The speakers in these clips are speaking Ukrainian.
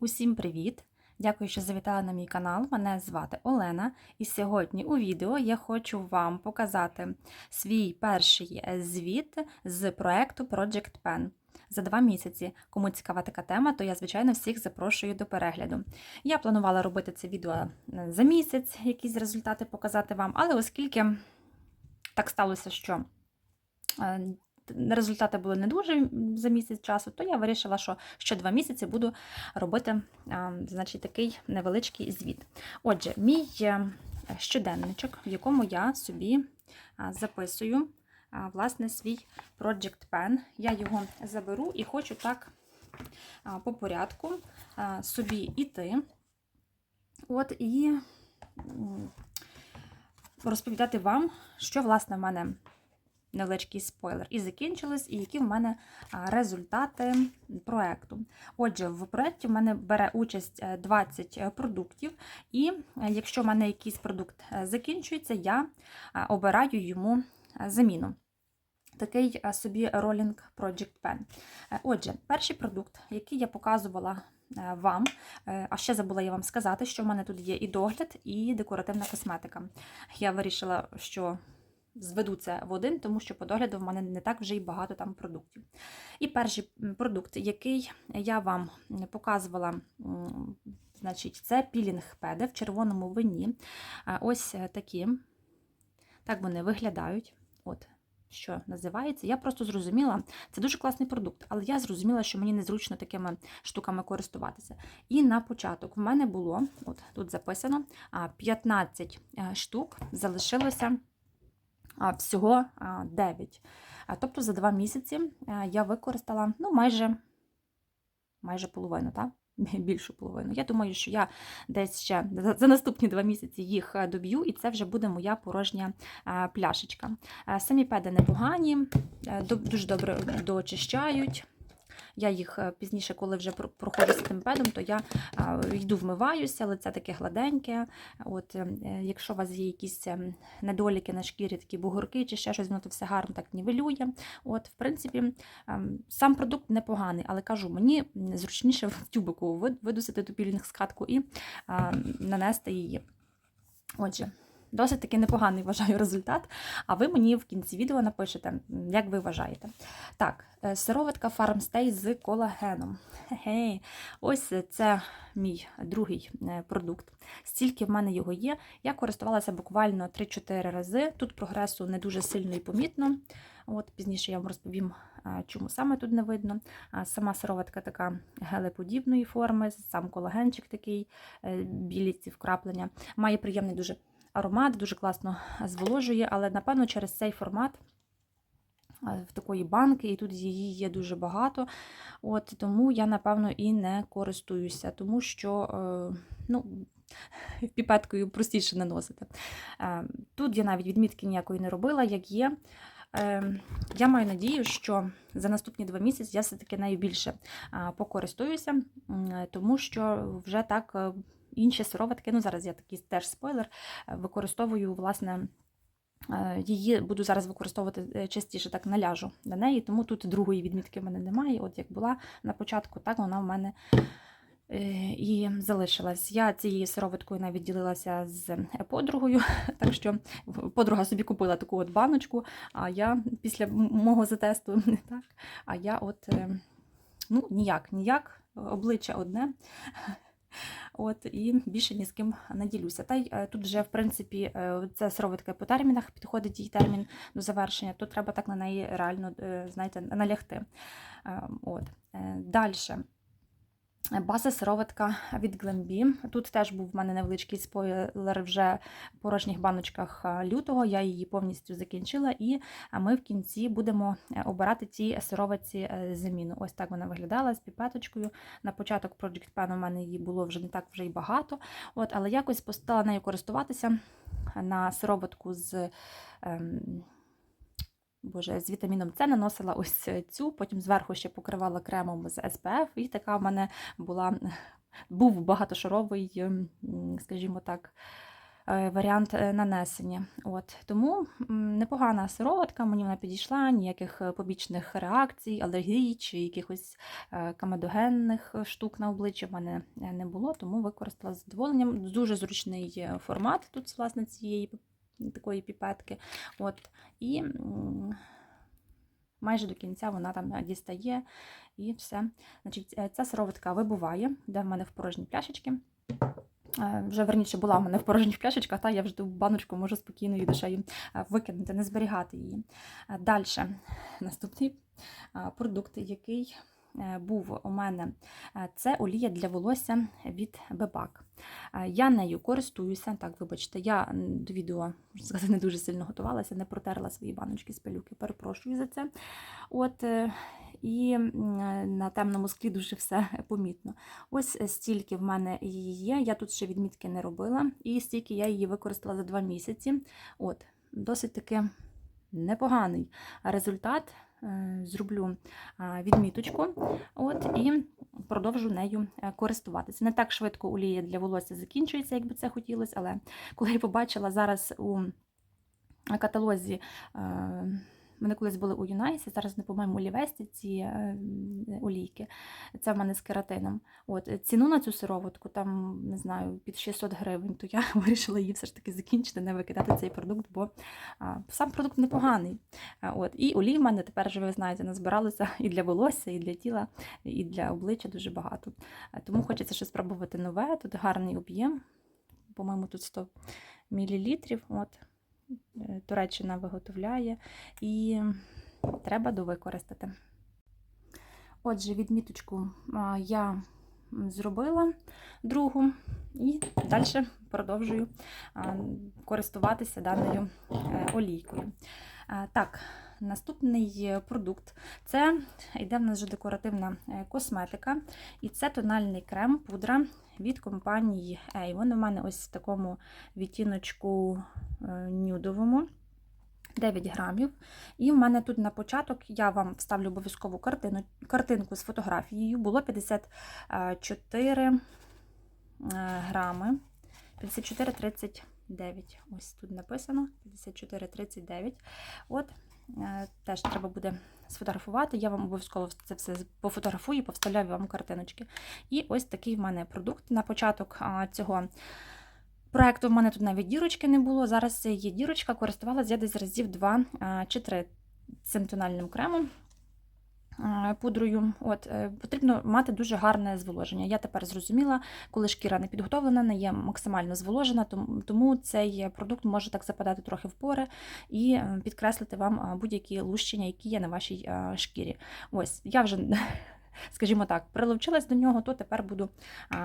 Усім привіт! Дякую, що завітали на мій канал. Мене звати Олена, і сьогодні у відео я хочу вам показати свій перший е, звіт з проекту Project Pen. За два місяці. Кому цікава така тема, то я, звичайно, всіх запрошую до перегляду. Я планувала робити це відео е, за місяць, якісь результати показати вам, але оскільки так сталося, що е, результати були не дуже за місяць часу, то я вирішила, що ще два місяці буду робити а, значить, такий невеличкий звіт. Отже, мій е, щоденничок, в якому я собі записую власне свій Project Pen. Я його заберу і хочу так по порядку собі іти. От і розповідати вам, що власне в мене невеличкий спойлер, і закінчились, і які в мене результати проекту. Отже, в проєкті в мене бере участь е, 20 продуктів, і е, якщо в мене якийсь продукт е, закінчується, я обираю йому е, заміну. Такий е, собі Rolling Project Pen. Е, Отже, перший продукт, який я показувала е, вам, е, а ще забула я вам сказати, що в мене тут є і догляд, і декоративна косметика. Я вирішила, що зведу це в один, тому що по догляду в мене не так вже й багато там продуктів. І перший продукт, який я вам показувала, значить, це пілінг педи в червоному вині. Ось е, такі. Так вони виглядають. От. Що називається, я просто зрозуміла, це дуже класний продукт, але я зрозуміла, що мені незручно такими штуками користуватися. І на початок в мене було, от тут записано, 15 е, штук, залишилося всього 9. Тобто за 2 місяці е, я використала ну, майже, майже половину, так? більшу половину. Я думаю, що я десь ще за- наступні два місяці їх е, доб'ю, і це вже буде моя порожня е, пляшечка. Самі педи непогані, дуже добре доочищають. Я їх е, пізніше, коли вже проходжу з тим педом, то я йду вмиваюся, лице таке гладеньке. От, е, якщо у вас є якісь е, недоліки на шкірі, такі бугорки чи ще щось, воно то все гарно так нівелює. От, в принципі, ем, сам продукт непоганий, але кажу, мені зручніше в тюбику видусити ту пілінг скатку і нанести її. Отже, досить таки непоганий вважаю результат. А ви мені в кінці відео напишете, як ви вважаєте. Так, е, сироватка Farmstay з колагеном. Хе-хе. Ось це мій другий е, продукт. Стільки в мене його є. Я користувалася буквально 3-4 рази. Тут прогресу не дуже сильно і помітно. От Пізніше я вам розповім, чому саме тут не видно. Сама сироватка така гелеподібної форми, сам колагенчик такий, е, білі ці вкраплення. Має приємний дуже аромат, дуже класно зволожує, але напевно через цей формат. В такої банки, і тут її є дуже багато. От Тому я, напевно, і не користуюся, тому що е, ну, піпеткою простіше наносити. Е, Тут я навіть відмітки ніякої не робила, як є. Е, Я маю надію, що за наступні два місяці я все-таки нею більше покористуюся, тому що вже так е, інші сироватки, ну зараз я такий теж спойлер, е, використовую, власне, е, її буду зараз використовувати е, частіше, так наляжу на неї, тому тут другої відмітки в мене немає. От як була на початку, так вона в мене і залишилась. Я цією сироваткою навіть ділилася з подругою, так що подруга собі купила таку от баночку, а я після мого затесту, так, а я от ну, ніяк, ніяк, обличчя одне. От, і більше ні з ким не ділюся. Та й е, тут вже, в принципі, е, це сироватка по термінах, підходить її термін до завершення, то треба так на неї реально, е, знаєте, налягти. Е, От. Далі. База сироватка від Glambi. Тут теж був в мене невеличкий спойлер вже в порожніх баночках лютого. Я її повністю закінчила, і ми в кінці будемо е, обирати ті сироватці е, заміну. Ось так вона виглядала з піпеточкою. На початок Project Pen у мене її було вже не так вже й багато. От, але якось постала нею користуватися на сироватку з. Ем, Боже, з вітаміном С наносила ось цю, потім зверху ще покривала кремом з SPF, і така в мене була, був багатошаровий, скажімо так, е, варіант е, нанесення. От. Тому непогана сироватка, мені вона підійшла, ніяких е, побічних реакцій, алергій чи якихось е, камедогенних штук на обличчі в мене е, не було, тому використала з задоволенням. Дуже зручний е, формат тут, власне, цієї такої піпетки. От. І майже до кінця вона там е, дістає і все. Значить, е, ця сироватка вибуває, йде в мене в порожні пляшечки. Е, Вже верніше була в мене в порожніх пляшечках, та я вже ту баночку можу спокійною душею е, викинути, не зберігати її. Далі, наступний продукт, який був у мене, е, це олія для волосся від Бебак. Е, Я нею користуюся. Так, вибачте, я до відео сказати, не дуже сильно готувалася, не протерла свої баночки з пилюки. Перепрошую за це. От, е, і е, на темному склі дуже все помітно. Ось е, стільки в мене її є. Я тут ще відмітки не робила, і стільки я її використала за два місяці. От, досить таки непоганий результат. Е, Зроблю відміточку от, і продовжу нею е, користуватися. Не так швидко олія для волосся закінчується, як би це хотілося, але коли я побачила зараз у каталозі. Вони колись були у Юнайсі, зараз не по-моєму у Лівесті ці е, олійки. Це в мене з кератином. От, ціну на цю сироватку, там, не знаю, під 600 гривень, то я вирішила її все ж таки закінчити, не викидати цей продукт, бо а, сам продукт непоганий. От, і олій в мене тепер вже, ви знаєте, назбиралося і для волосся, і для тіла, і для обличчя дуже багато. Тому хочеться щось спробувати нове. Тут гарний об'єм. По-моєму, тут 100 мл. От. Е, Туреччина виготовляє і треба довикористати. Отже, відміточку я зробила другу і далі продовжую користуватися даною е, олійкою. Так, наступний продукт це йде в нас вже декоративна е, косметика, і це тональний крем, пудра від компанії Avon. У мене ось в такому відтіночку е, нюдовому. 9 грамів. І в мене тут на початок я вам вставлю обов'язкову картину, картинку з фотографією. Було 54 е, грами. 54,39. Ось тут написано 54,39. От, е, теж треба буде сфотографувати. Я вам обов'язково це все пофотографую повставляю вам картиночки. І ось такий в мене продукт. На початок цього проєкту в мене тут навіть дірочки не було. Зараз є дірочка, користувалася я десь разів 2 чи 3 цим тональним кремом. Е, Пудрою, от е, потрібно мати дуже гарне зволоження. Я тепер зрозуміла, коли шкіра не підготовлена, не є максимально зволожена, тому- цей продукт може так западати трохи в пори і е, підкреслити вам будь-які лущення, які є на вашій шкірі. Ось я вже, скажімо так, приловчилась до нього, то тепер буду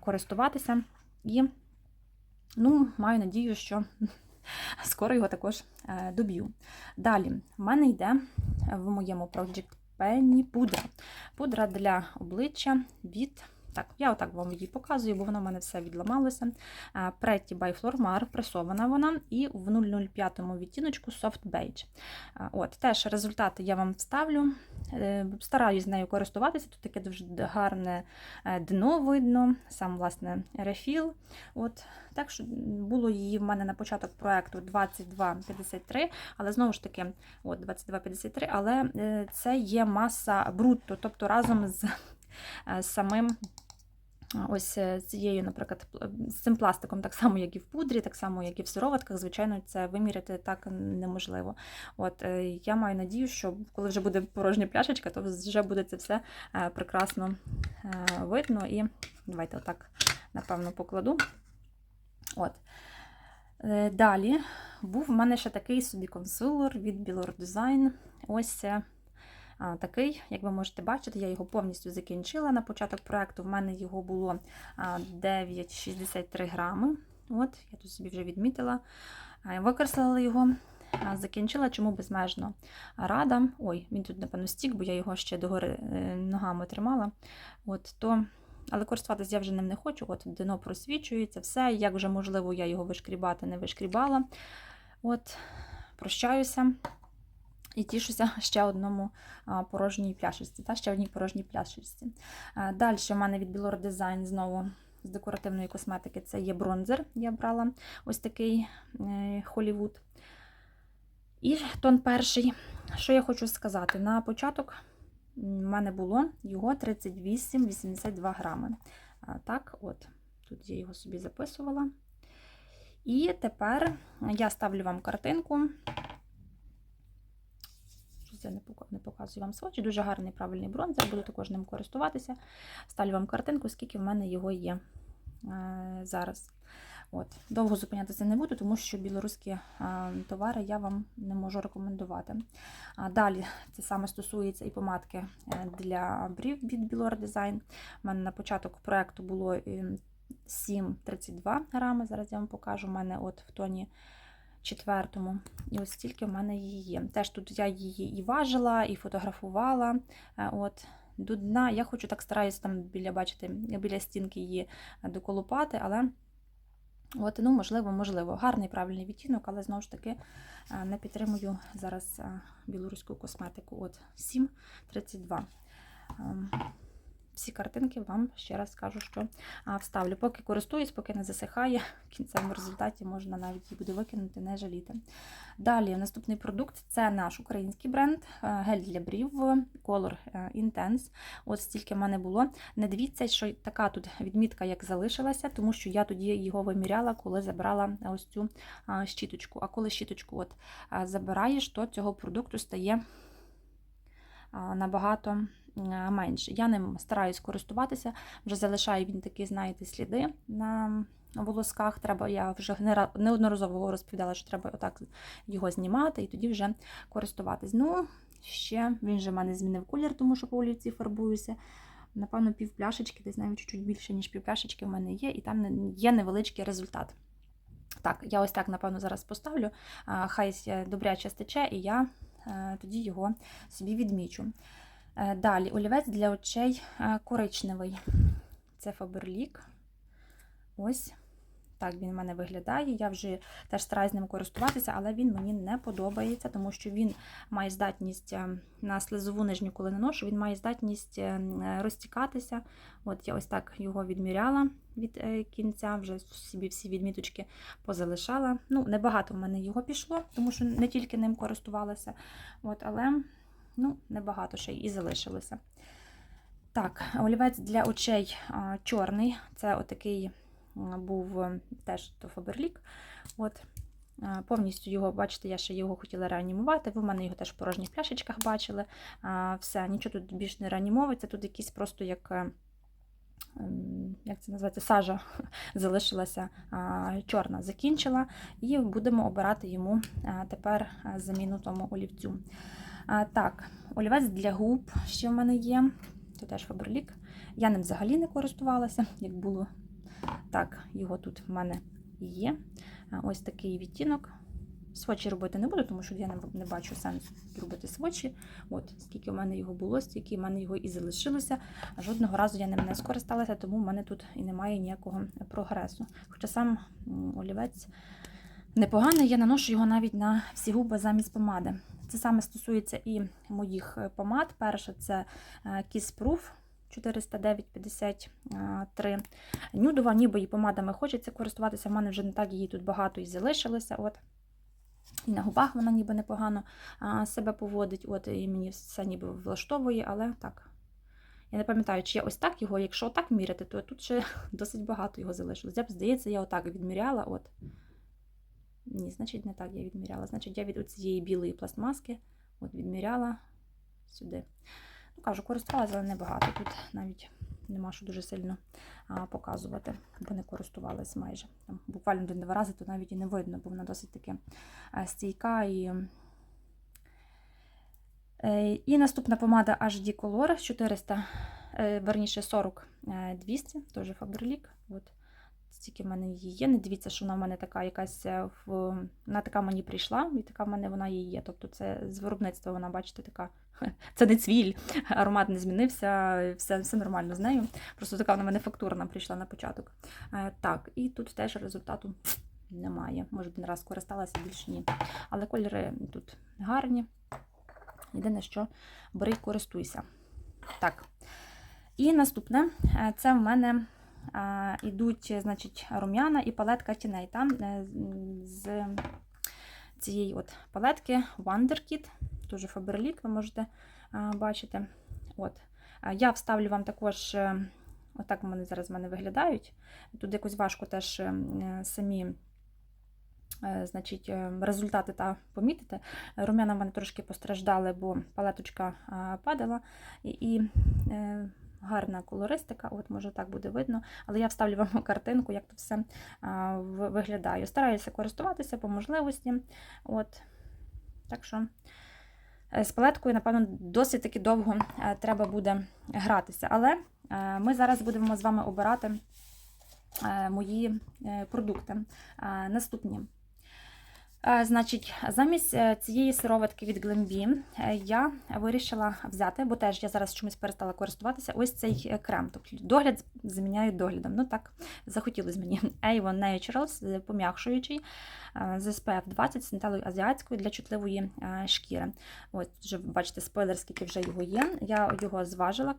користуватися і ну, маю надію, що скоро його також доб'ю. Далі, в мене йде в моєму Project Penny пудра. Пудра для обличчя від. Так, я отак вам її показую, бо воно в мене все відламалося. Е, Pretty by Flormar, пресована вона, і в 005 відтіночку Soft Beige. Е, От, Теж результати я вам вставлю. Е, Стараюсь з нею користуватися. Тут таке дуже гарне дно видно, сам, власне, рефіл. От, так що було її в мене на початок проекту 22,53, але знову ж таки, от 22,53, але це є маса брутто, тобто разом з самим. Ось е, цією, наприклад, з цим пластиком, так само, як і в пудрі, так само, як і в сироватках, звичайно, це виміряти так неможливо. От е, я маю надію, що коли вже буде порожня пляшечка, то вже буде це все е, прекрасно е, видно. І давайте отак, напевно, покладу. От. Е, Далі був в мене ще такий собі консилер від Bilor Design. Ось такий, як ви можете бачити, я його повністю закінчила. На початок проекту в мене його було 9,63 грами. От, я тут собі вже відмітила. Використала його, закінчила, чому безмежно рада. Ой, він тут, напевно, стік, бо я його ще догори е, ногами тримала. От, то але користуватися я вже ним не хочу. От дно просвічується, все. Як вже можливо, я його вишкрібати не вишкрібала. От, прощаюся і тішуся ще одному порожній пляшечці. Та ще одній порожній пляшечці. Далі в мене від Білор Design знову з декоративної косметики це є бронзер. Я брала ось такий е, Холівуд. І тон перший. Що я хочу сказати? На початок в мене було його 38-82 грами. Так, от, тут я його собі записувала. І тепер я ставлю вам картинку. Я не показую вам свочі. Дуже гарний правильний бронзер, буду також ним користуватися. Ставлю вам картинку, скільки в мене його є е, зараз. От. Довго зупинятися не буду, тому що білоруські е, товари я вам не можу рекомендувати. Далі це саме стосується і помадки е, для брів від Білор Design. У мене на початок проекту було е, 7,32 грами. Зараз я вам покажу. У мене от в тоні четвертому. І ось стільки в мене її є. Теж тут я її і важила, і фотографувала. Е, От. До дна я хочу так стараюся там біля, бачите, біля стінки її доколупати, але от, ну, можливо, можливо. Гарний правильний відтінок, але знову ж таки е, не підтримую зараз е, білоруську косметику. От 7,32. Всі картинки вам ще раз скажу, що вставлю. Поки користуюсь, поки не засихає, в кінцевому результаті можна навіть її буде викинути, не жаліти. Далі, наступний продукт це наш український бренд, е, гель для брів Color е, Intense. От стільки в мене було. Не дивіться, що така тут відмітка, як залишилася, тому що я тоді його виміряла, коли забрала ось цю щіточку. А коли щіточку от забираєш, то цього продукту стає набагато менше. Я ним стараюсь користуватися, вже залишаю він такі, знаєте, сліди на волосках. Треба, я вже неодноразово розповідала, що треба отак його знімати і тоді вже користуватись. Ну, ще він же в мене змінив колір, тому що по олівці фарбуюся. Напевно, пів пляшечки, десь навіть чуть більше, ніж пів пляшечки в мене є, і там є невеличкий результат. Так, я ось так, напевно, зараз поставлю. Хай добряче стече, і я е, тоді його собі відмічу. Е, Далі олівець для очей е, коричневий. Це Faberlic. Ось так він в мене виглядає. Я вже теж стараюсь ним користуватися, але він мені не подобається, тому що він має здатність е, на слизову нижню, коли наношу, він має здатність е, розтікатися. От я ось так його відміряла від е, кінця, вже собі всі відміточки позалишала. Ну, небагато в мене його пішло, тому що не тільки ним користувалася. От, але ну, небагато ще і залишилося. Так, олівець для очей чорний. Це отакий був е, теж то Фаберлік. От, повністю його, бачите, я ще його хотіла реанімувати. Ви в мене його теж в порожніх пляшечках бачили. Все, нічого тут більш не реанімовується. Тут якийсь просто як. е, ем, Як це називається, сажа залишилася чорна, закінчила, і будемо обирати йому а, тепер заміну тому олівцю. А, так, олівець для губ ще в мене є. Це теж Фаберлік. Я ним взагалі не користувалася, як було. Так, його тут в мене є. Ось такий відтінок. Свочі робити не буду, тому що я не, не бачу сенсу робити свочі. От, скільки в мене його було, стільки в мене його і залишилося. Жодного разу я ним не скористалася, тому в мене тут і немає ніякого прогресу. Хоча сам олівець непоганий, я наношу його навіть на всі губи замість помади. Це саме стосується і моїх е, помад. Перша це е, Kiss Proof 409,53. Нюдова, ніби і помадами хочеться користуватися. В мене вже не так її тут багато і залишилося. От. І на губах вона ніби непогано себе поводить. От, і мені все ніби влаштовує, але так. Я не пам'ятаю, чи я ось так його, якщо отак міряти, то тут ще досить багато його залишилось. Я б, здається, я отак відміряла. От. Ні, значить, не так я відміряла. Значить, я від цієї білої пластмаски от відміряла сюди. Ну, кажу, користувалася, але небагато. Тут навіть нема що дуже сильно а, показувати, бо не користувалась майже. Там, буквально один-два рази, то навіть і не видно, бо вона досить таки стійка і. Е, І наступна помада HD Color 400, е, верніше 40 е, 200, теж Faberlic. От. Стільки в мене її є. Не дивіться, що вона в мене така якась е, вона така мені прийшла, і така в мене вона і є. Тобто це з виробництва вона, бачите, така. Це не цвіль, аромат не змінився, все, все нормально з нею. Просто така вона мене фактурна прийшла на початок. Е, Так, і тут теж результату немає. Може, один раз користалася, більше ні. Але кольори тут гарні. Єдине, що бери користуйся. Так. І наступне, е, це в мене йдуть значить, рум'яна і палетка тіней. Там е, з цієї от палетки Wonderkid, дуже Faberlic, ви можете бачити. От. Я вставлю вам також, е, отак вони зараз в мене виглядають. Тут якось важко теж е, самі значить, результати та помітити. Рум'яна в мене трошки постраждали, бо палеточка падала. І, і гарна колористика, от може так буде видно, але я вставлю вам картинку, як то все виглядає. Стараюся користуватися по можливості. От. Так що е, з палеткою, напевно, досить таки довго е, треба буде гратися. Але е, ми зараз будемо з вами обирати мої продукти. Наступні. Е, Значить, замість е, цієї сироватки від е, я вирішила взяти, бо теж я зараз чомусь перестала користуватися, ось цей е, крем. Тобто догляд заміняю доглядом. Ну так, захотілося мені. Avon Naturals, пом'якшуючий з SPF 20 з нетелою азіатською для чутливої шкіри. Ось вже бачите спойлер, скільки вже його є. Я його зважила,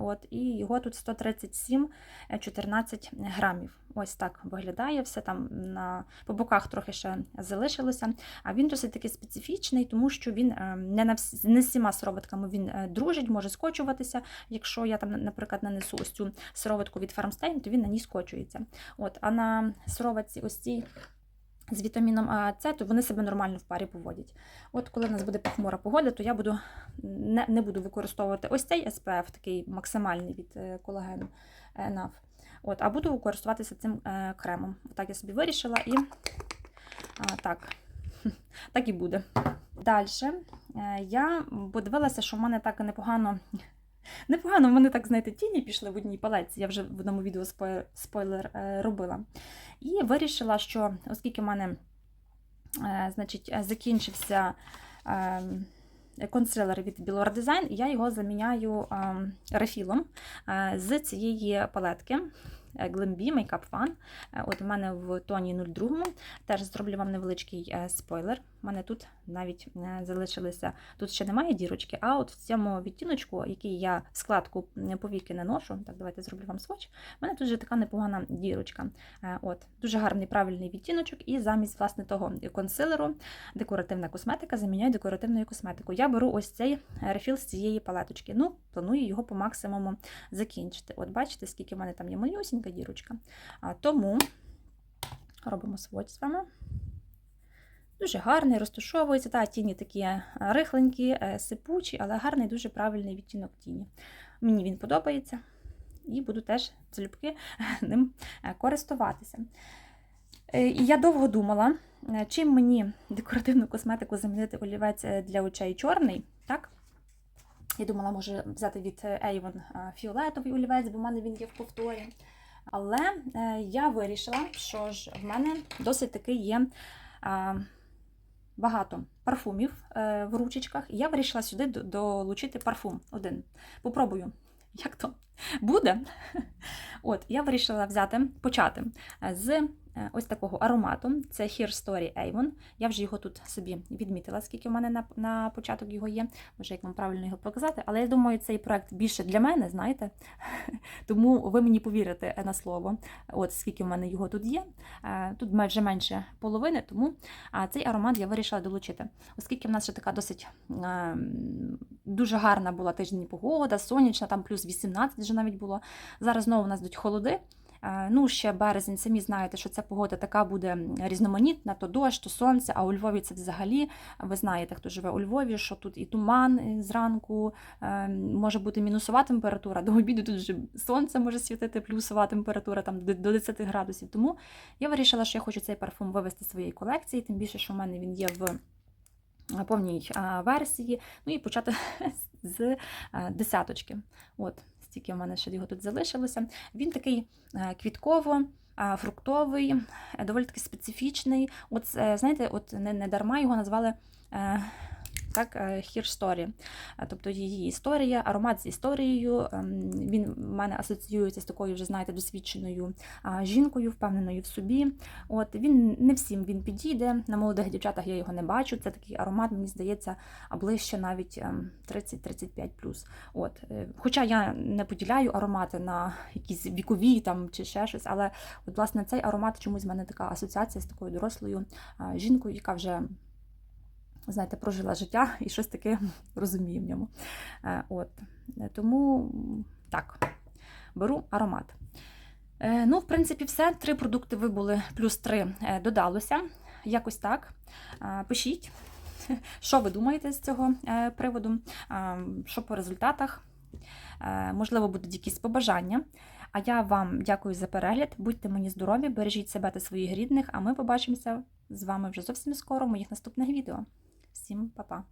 от, і його тут 137 е, 14 грамів. Ось так виглядає все там на по боках трохи ще залишилося. А він досить такий специфічний, тому що він е, не на всі, не всіма сироватками він е, дружить, може скочуватися. Якщо я там, наприклад, нанесу ось цю сироватку від Farmstein, то він на ній скочується. От, а на сироватці ось цій з вітаміном А, С, то вони себе нормально в парі поводять. От коли в нас буде похмура погода, то я буду не, не буду використовувати ось цей SPF, такий максимальний від е, колагену е, NAF. От, а буду користуватися цим е, кремом. Так я собі вирішила і а, так, так і буде. Далі я подивилася, що в мене так непогано. Непогано, в мене так, знаєте, тіні пішли в одній палеці. Я вже в одному відео спойлер, е, робила. І вирішила, що оскільки в мене е, значить, е, закінчився е, консилер від Bilor Design, я його заміняю рефілом з цієї палетки. е, Glambi Makeup Fun. Е, От у мене в тоні 02. Теж зроблю вам невеличкий е, спойлер. У мене тут навіть е, залишилися, тут ще немає дірочки, а от в цьому відтіночку, який я складку повіки не ношу, так, давайте зроблю вам сводч, у мене тут вже така непогана дірочка. Е, От, Дуже гарний правильний відтіночок, і замість власне того консилеру декоративна косметика заміняю декоративною косметикою. Я беру ось цей рефіл з цієї палеточки. Ну, планую його по максимуму закінчити. От бачите, скільки в мене там є малюсінька дірочка. Тому робимо сводч з вами. Дуже гарний, розташовується. Та, тіні такі е, рихленькі, е, сипучі, але гарний, дуже правильний відтінок тіні. Мені він подобається і буду теж залюбки ним е, користуватися. Е, І я довго думала, чим мені декоративну косметику замінити олівець для очей чорний. так? Я думала, може взяти від Avon фіолетовий олівець, бо в мене він є в повторі. Але я вирішила, що ж в мене досить таки є багато парфумів е, в ручечках. І я вирішила сюди долучити парфум один. Попробую, як то буде. От, я вирішила взяти, почати е, з е, ось такого аромату. Це Here Story Avon. Я вже його тут собі відмітила, скільки в мене на, на початок його є. Може, як вам правильно його показати. Але я думаю, цей проект більше для мене, знаєте. Тому ви мені повірите е, на слово, от скільки в мене його тут є. Тут майже менше половини, тому цей аромат я вирішила долучити. Оскільки в нас ще така досить е, дуже гарна була тиждень погода, сонячна, там плюс 18 вже навіть було. Зараз знову у нас йдуть холоди. Е, Ну, ще березень, самі знаєте, що ця погода така буде різноманітна, то дощ, то сонце, а у Львові це взагалі, ви знаєте, хто живе у Львові, що тут і туман е, зранку, е, може бути мінусова температура, до обіду тут вже сонце може світити, плюсова температура там до до 10 градусів. Тому я вирішила, що я хочу цей парфум вивести з своєї колекції, тим більше, що в мене він є в повній версії. Ну і почати з десяточки. От, стільки в мене ще його тут залишилося. Він такий е, квітково. е, Фруктовий, е, доволі таки специфічний. От, знаєте, от не, не дарма його назвали так, е, Here Story. Е, Тобто її історія, аромат з історією. ем, Він в мене асоціюється з такою вже, знаєте, досвідченою жінкою, впевненою в собі. От Він не всім він підійде. На молодих дівчатах я його не бачу. Це такий аромат, мені здається, ближче навіть ем, 30-35 От. е, Хоча я не поділяю аромати на якісь вікові там, чи ще щось, але от, власне, цей аромат чомусь в мене така асоціація з такою дорослою жінкою, яка вже. Знаєте, прожила життя і щось таке розуміє в ньому. Е, От. Тому так, беру аромат. Е, Ну, в принципі, все. Три продукти вибули, плюс три е, додалося. Якось так. Пишіть, що ви думаєте з цього приводу, що по результатах. Можливо, будуть якісь побажання. А я вам дякую за перегляд. Будьте мені здорові, бережіть себе та своїх рідних, а ми побачимося з вами вже зовсім скоро в моїх наступних відео. Всім па-па!